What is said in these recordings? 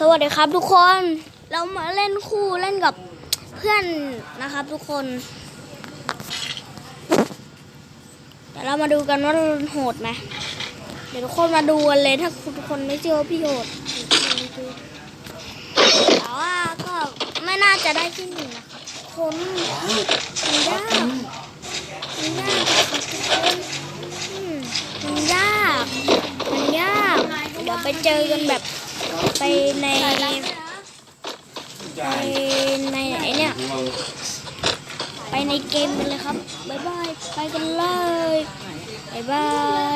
สวัสดีครับทุกคน เรามาเล่นคู่เล่นกับเพื่อนนะครับทุกคน เดี๋ยวเรามาดูกันว่าโหดไหมเดี๋ยวทุกคนมาดูกันเลยถ้าทุกคนไม่เชื่อพี่โหดแต่ว่าก็ไม่น่าจะได้ที่หนึ่งนะครับคนมันยากมันยากครับทุกคนมันยากมันยากเดี๋ยวไปเจอกันแบบ ไปในไปในไอเนี่ยไปในเกมกันเลยครับบายบายไปกันเลยบายบา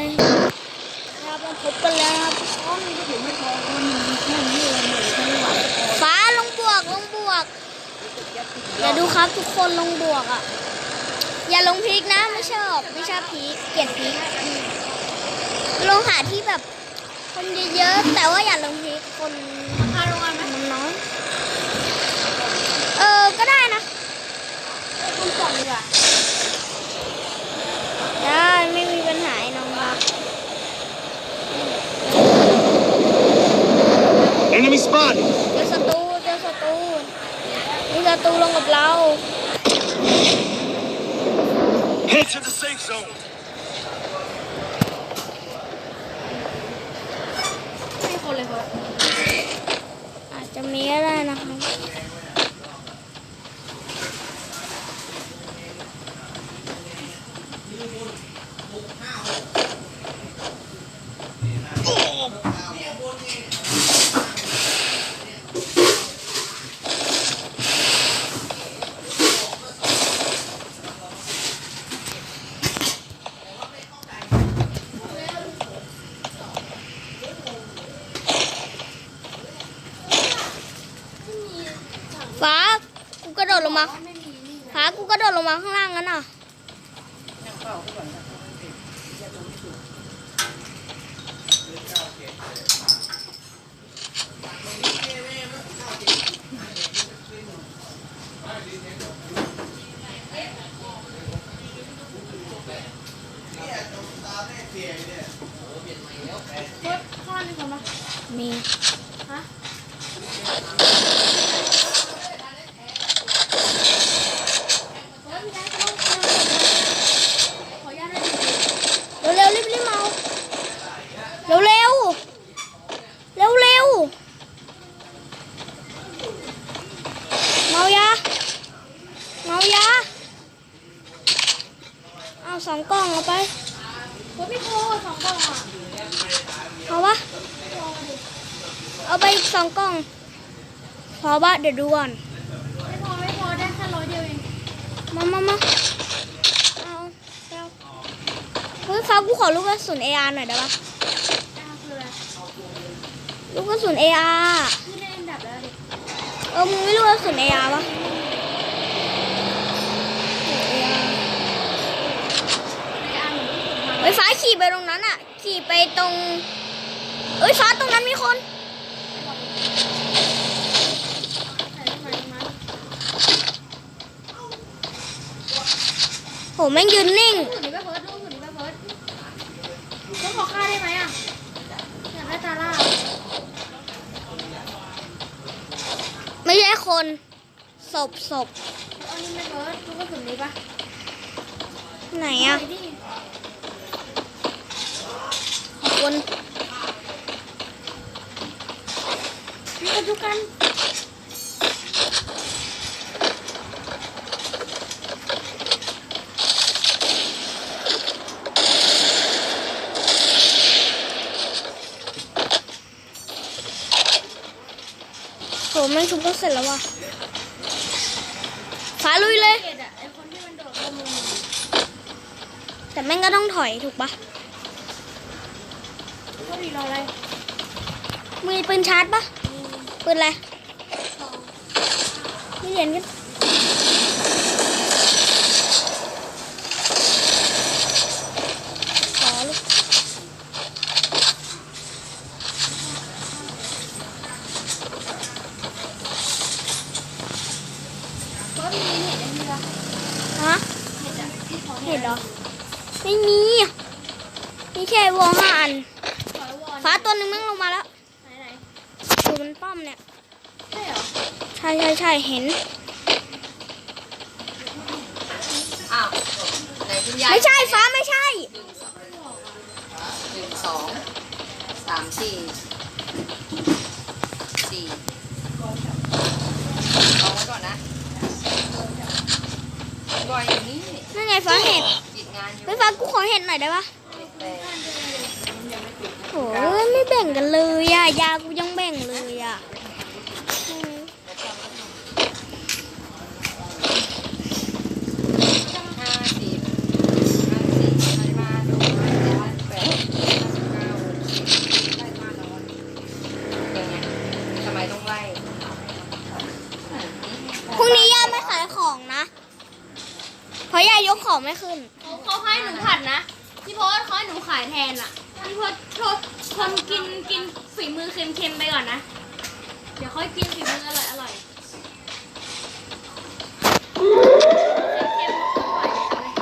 ยครับมาพบกันแล้วครับฟ้าลงบวกลงบวกอย่าดูครับทุกคนลงบวกอะอย่าลงพลิกนะไม่ชอบไม่ชอบพลิกเกลียดพลิกลงหาที่แบบ คนเยอะๆแต่ว่าอย่าลงพลิกคนพาลงมาไหมน้อยเออก็ได้นะคุณสองดีกว่าได้ไม่มีปัญหาไอ้น้องรัก Enemy spotted! เจอศัตรูเจอศัตรูมีศัตรูลงกับเรา Head to the safe zone. อาจจะมีก็ได้นะคะฟ้ากูกระโดดลงมาฟ้ากูก ระโดดลงมาข้างล่างงั้นอะมีเร็วเร็วรีบรีบเมาเร็วเร็วเร็วเร็วเมายาเมา ยาเอาสองกล่องเอาไปผมไม่โทรสองกล่องอะเอาวะเอาไปอีกสองกล่อง พอปะเดี๋ยวดูก่อนไม่พอไม่พอได้แค่ร้อยเดียวเองมามามาเอาเอาเฮ้ยฟ้ากูขอลูกกระสุน AR หน่อยได้ปะอ่าคืออะไรลูกกระสุน AR คือในอันดับแล้วดิเออมึงไม่รู้กระสุน AR ปะ AR ในอันหนึ่ง ที่ผมทำเฮ้ยฟ้าขี่ไปตรงนั้นอะขี่ไปตรง เอ้ยฟ้าตรงนั้นมีคนใส่ได้ไหมมั้ยโหแม่งยืนนิ่งลูกสุดนี้ไปเฟิร์สลูกสุดนี้ไปเฟิร์สต้องขอค่าได้ไหมอะอยากได้ตาล่าไม่ใช่คนศพศพเอานี่ไปเฟิร์สลูกกระสุนนี้ปะไหนอะ ไปดิ ขอบ คุณนี่ก็ทุกกันโหแม่งชุบก็เสร็จแล้ววะฟ้าลุยเลยเกดอะไอคนที่มันโดดลงมือแต่แม่งก็ต้องถอยถูกปะ ก็ดีรออะไรมีปืนชาร์จปะปืนอะไรนี่เหรียญกันขอลูก เฟิร์สมีเห็ดอันนี้ปะ ฮะ เห็ดอะที่ขอ เห็นเหรอ ไม่มี มีแค่วงห้าอัน ขอวอน ฟ้าตัวหนึ่งแม่งลงมาแล้ว ไหนไหน อยู่ อยู่บนป้อมเนี่ย ใช่เหรอ ใช่ใช่ใช่เห็น อ้าวไหนคุณยาย ไม่ใช่ฟ้าไม่ใช่ หนึ่งสองสามสี่สี่เอาไว้ก่อนนะบ อยอย่างนี้นั่นไงฟ้าเห็นปิดงานอยู่ไม่ฟ้ากูขอเห็นหน่อยได้ปะแต่โอ้ยไม่แบ่งกันเลยอะยากูยังแบ่งเลยอะอืม ห้าสิบห้าสิบห้าสิบห้าดูห้าสิบแปดห้าสิบเก้าหกสิบไล่มานอนยังไงทำไมต้องไล่ พรุ่งนี้ย่าไม่ขายของนะ เพราะย่ายกของไม่ขึ้น เขาเขาให้หนูผัดนะพี่โพสเขาให้หนูขายแทนอะพี่โพสโทษทนกินกินฝีมือเค็มๆไปก่อนนะ เดี๋ยวค่อยกินฝีมืออร่อยอร่อยเค็มๆไม่ไหวเลย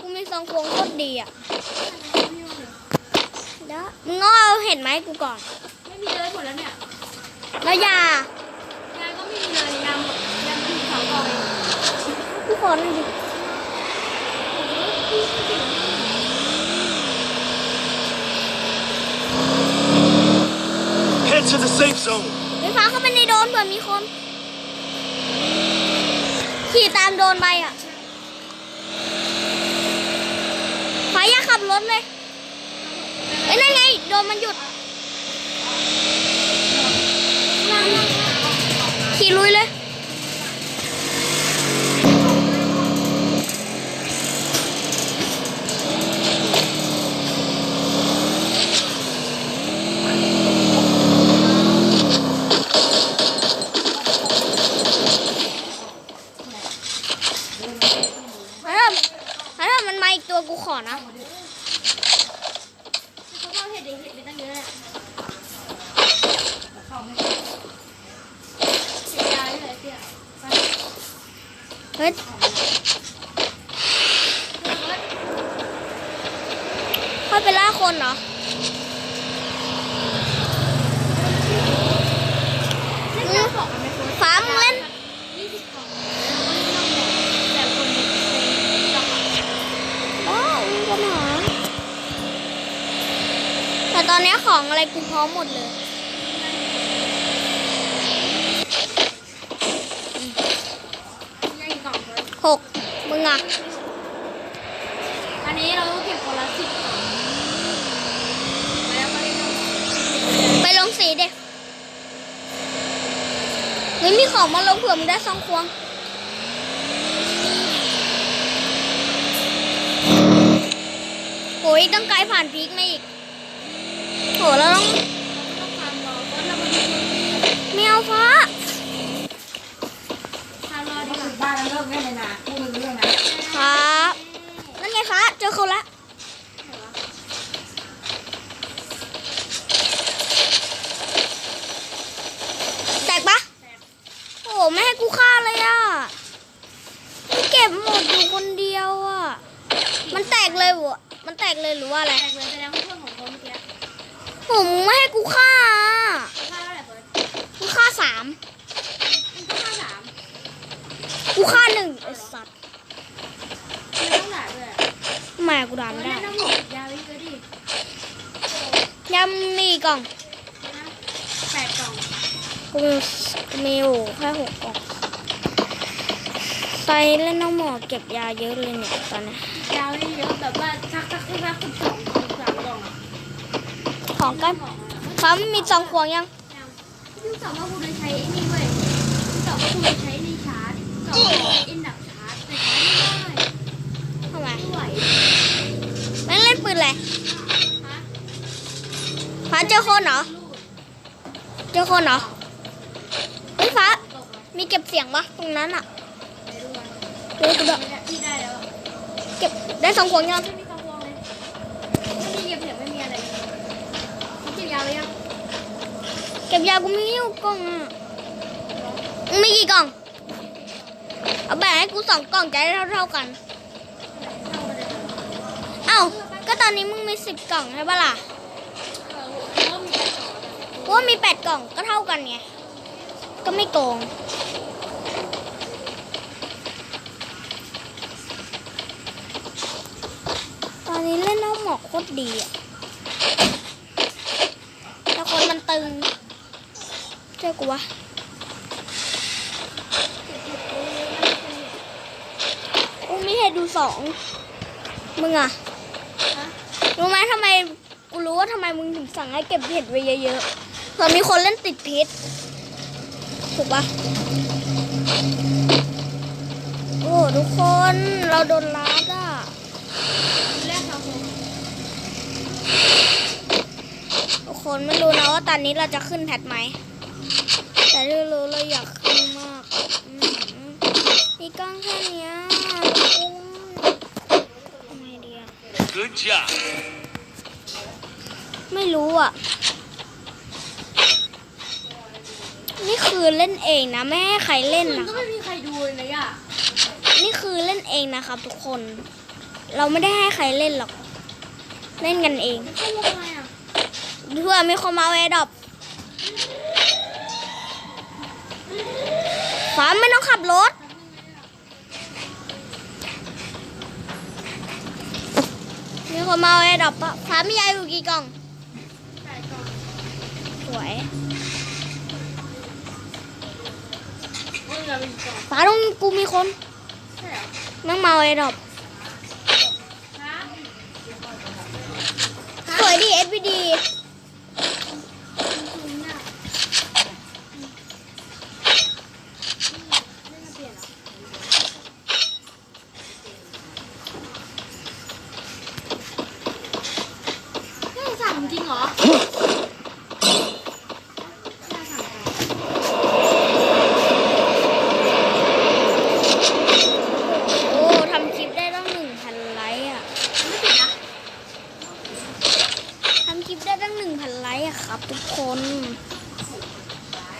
กูมีทรงควงโคตรดีอะเดี๋ยวมึงก็เอาเห็นไหมกูก่ อนไม่มีเลยหมดแล้วเนี่ยแล้วยายายก็ไม่มีเลยยำหมดยำมีสองกล่องเองกูขอหน่อยดิ Head to the safe zone. ไฟฟ้าเข้าไปในโดรนเผื่อมีคน ขี่ตามโดรนไปอะฟ้าอย่าขับรถเลยเอ้ยนั่นไง โดรนมันหยุด ลุยเลย ค่อยไปล่าคนเหรอเล่นเล่นของกันไหมคุณฟ้ามึงเล่นยี่สิบของแต่คนในในจังหวัดว้าวมีปัญหาแต่ตอนนี้ของอะไรกูพร้อมหมดเลยยังอีกกล่องเลยหกมึงอะ อันนี้เราเก็บคนละสิบกล่องแล้วก็เล่นเอา ไปลงสีเด็กเฮ้ยมีของมาลงเผื่อมึงได้ซองควงโอ้ยต้องไกลผ่านพีกมาอีกโหแล้วต้องต้องตามรอเพราะเราไม่ได้ไม่เอาฟ้าตามรอดีกว่าบ้านแล้วเลิกเล่นเลยนะพูดเรื่องนะครับ นั่นไงฟ้าเจอคนละ แตกปะโอ้โห ไม่ให้กูฆ่าเลยอะมันเก็บหมดอยู่คนเดียวอะ มันแตกเลยวะมันแตกเลยหรือว่าอะไร แตกเลยแสดงว่าเพื่อนของเขาเมื่อกี้โอ้โหมึงไม่ให้กูฆ่าอะค่าเท่าไหร่เฟิร์สกูฆ่าสาม มันก็ค่าสามกูฆ่าหนึ่งไอ้สัตว์มันต้องด่าด้วยแหม่กูด่าเฟิไม่ร์สได้เล่นน้ำหมกยาวอีกเลยดิยำมีกล่องนะแปดกล่อง กูมีกูมีอยู่แค่หกกล่องไปเล่นน้องหมอเก็บยาเยอะเลยเนี่ยตอนนี้ยาวนี่เยอะแบบว่าชักชักชักชักสิบสองสิบสามกล่องอะของใกล้ฟ้ามันมีซองควงยังพี่สาวว่าคุณจะใช้ไอ้นี่เว้ยพี่สาวว่าคุณจะใช้ในชาร์จสองใช้อินดับชาร์จแต่ชาร์จไม่ได้ทำไมไม่ไหวแม่งเล่นปืนอะไรฮะฟ้าเจอคนเหรอลูกเจอคนเหรอเฮ้ยฟ้า ตกเลย มีเก็บเสียงปะตรงนั้นอะไม่รู้อะดูกูด้วยพี่ได้แล้วอะเก็บได้ซองควงยังไม่มีกระวงเลยไม่มีเก็บเสียงไม่มีอะไรเลยเขาเก็บยาวไว้ยังเก็บยากูมีอยู่กล่องอะมึงมีกี่กล่อง เอาแบ่งให้กูสองกล่องจะได้เท่าๆกัน เข้ามาเลยเอ้า ก็ตอนนี้มึงมีสิบกล่องใช่ปะล่ะเออเพราะว่ามีแปดกล่องแล้วนะเพราะว่ามีแปดกล่องก็เท่ากันไง ก็ไม่โกง ตอนนี้เล่นน้ องหมอกโคตรดีอะแต่คนมันตึงเจ้ากูวะกูมีเหตุดูสองมึงอะฮะรู้ไหมทำไมกูรู้ว่าทำไมมึงถึงสั่งให้เก็บเห็ดไว้เยอะๆเผื่อมีคนเล่นติดพิษถูกปะโอ้ทุกคนเราโดนลัดอะ ทีแรกเราคง ทุก คนไม่รู้นะว่าตอนนี้เราจะขึ้นแพทไหม แต่ที่รู้เราอยากขึ้นมากอืมมีกล้องแค่เนี้ยอุ้มทำไงดีอะ Good job. ไม่รู้อะ นี่คือเล่นเองนะไม่ให้ใครเล่นมันนะ ก็ไม่มีใครดูเลยอะ นี่คือเล่นเองนะครับทุกคน เราไม่ได้ให้ใครเล่นหรอก เล่นกันเองเข้าวงอะไรอะ เพื่อมีคนมาแอดอปฟ้าไม่ต้องขับรถ มีคนมาแอดอปปะฟ้ามียาอยู่กี่กล่อง สวยเฮ้ยเรามีกล่องฟ้าต้องกูมีคนใช่เหรอนั่งมาแอดอปฮะสวยดิ SVD คุณน่ะเล่นมาเปลี่ยนเหรอเล่นสั่งจริงเหรอเล่นสั่งเหรอ โอ้ทำคลิปได้ตั้งหนึ่งพันไลค์อะ ไม่ติดนะ ทำคลิปได้ตั้งหนึ่งพันไลค์อะครับทุกคน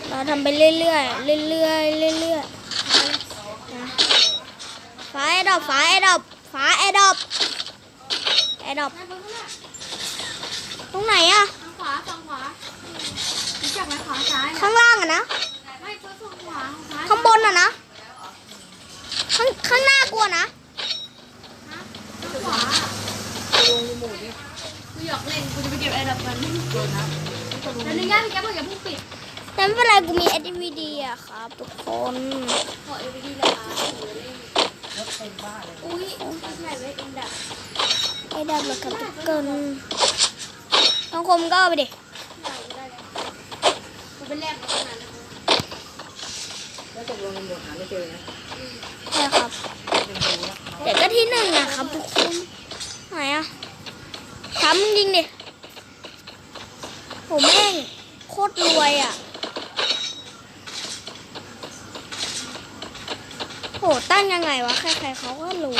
เราทำไปเรื่อยๆ เรื่อยๆ เรื่อยๆนะฟ้าแอดดอปฟ้าแอดดอปฟ้าแอดดอปแอดดอปตรงไหนอะทางขวาฝั่งขวารู้จักไหมขวาซ้ายข้างล่างอะนะไม่เพิ่งฝั่งขวาซ้ายข้างบนอะนะข้างข้างหน้ากลัวนะข้างขวาลงรีโมทดิกูอยากเล่นกูจะไปเก็บแอดับกันแล้วนึกย่าพี่แกบอกอย่าเพิ่งปิดแต่ไม่เป็นไรกูมี SVD อะครับทุกคนขอเอวี ดีแล้วอะอุ้ยไม่ใช่เว้ยเอ็นดับไอ้ดับเลยครับทุกคนต้องคมก็เอาไปดิไม่เอาได้เลยกูเป็นแรกมาตั้งนานแล้วแล้วตกลงรีโมทหาไม่เจอนะใช่ครับเป็นดูแล้วเดี๋ยวก็ที่หนึ่งอะครับทุกคนไหนอะทำจริงดิผมแม่งโคตรรวยอะ โหตั้งยังไงวะใครๆเขาก็รู้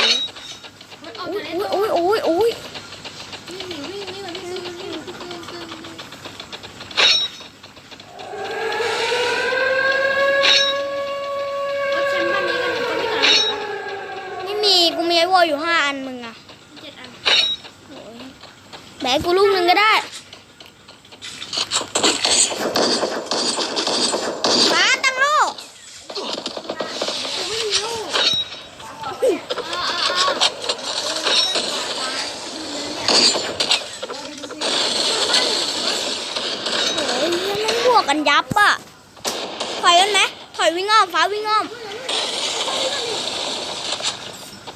มันออกอุ้จายกเล่นอุ้ยอุ้ยอุ้ยอุ้ย วิ่งหนีวิ่งนี่มันวิ่งวิ่งวิ่งวิ่งวิ่งรถแชมป์บ้านนี้กันจะไม่ก่อนนะ ไม่มี กูมีไอวอลอยู่ห้าอันมึงอะ เจ็ดอัน แบกกูลูกหนึ่งก็ได้ป้าตั้งลูก กูไม่มีลูกอ่าอ่าอ่า โอ้ย กกันยับอะถอยกันไหมถอยวิ่งอ้อมฟ้าวิ่งอ้อม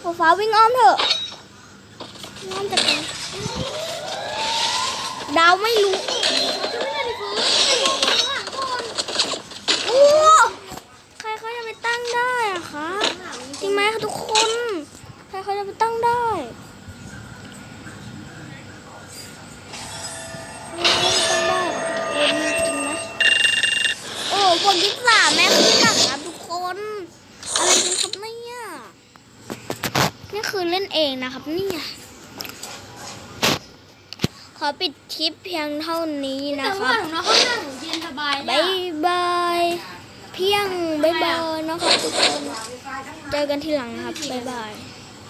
โอ้ฟ้าวิ่งอ้อมเถอะวิ่งอ้อมจากกันดาวไม่รู้ได้ดิฟื้นไอ้หัวข้างหลังก่อนโอ้ใครเขาจะไปตั้งได้อะคะจริงไหมคะทุกคน ใครเขาจะไปตั้งได้ใครเขาจะตั้งได้เออจริงนะโอ้คนที่สามแม่ขึ้นหลังครับทุกคน อะไรกันครับเนี่ยนี่คือ เล่นเองนะครับเนี่ยขอปิดคลิปเพียงเท่านี้นะแต่คว่ารับของน้องข้างหน้าหนูเย็นสบายบายบาย เพียงบายบายนะครับทุกคน เจอกันทีหลังนะครับบายบาย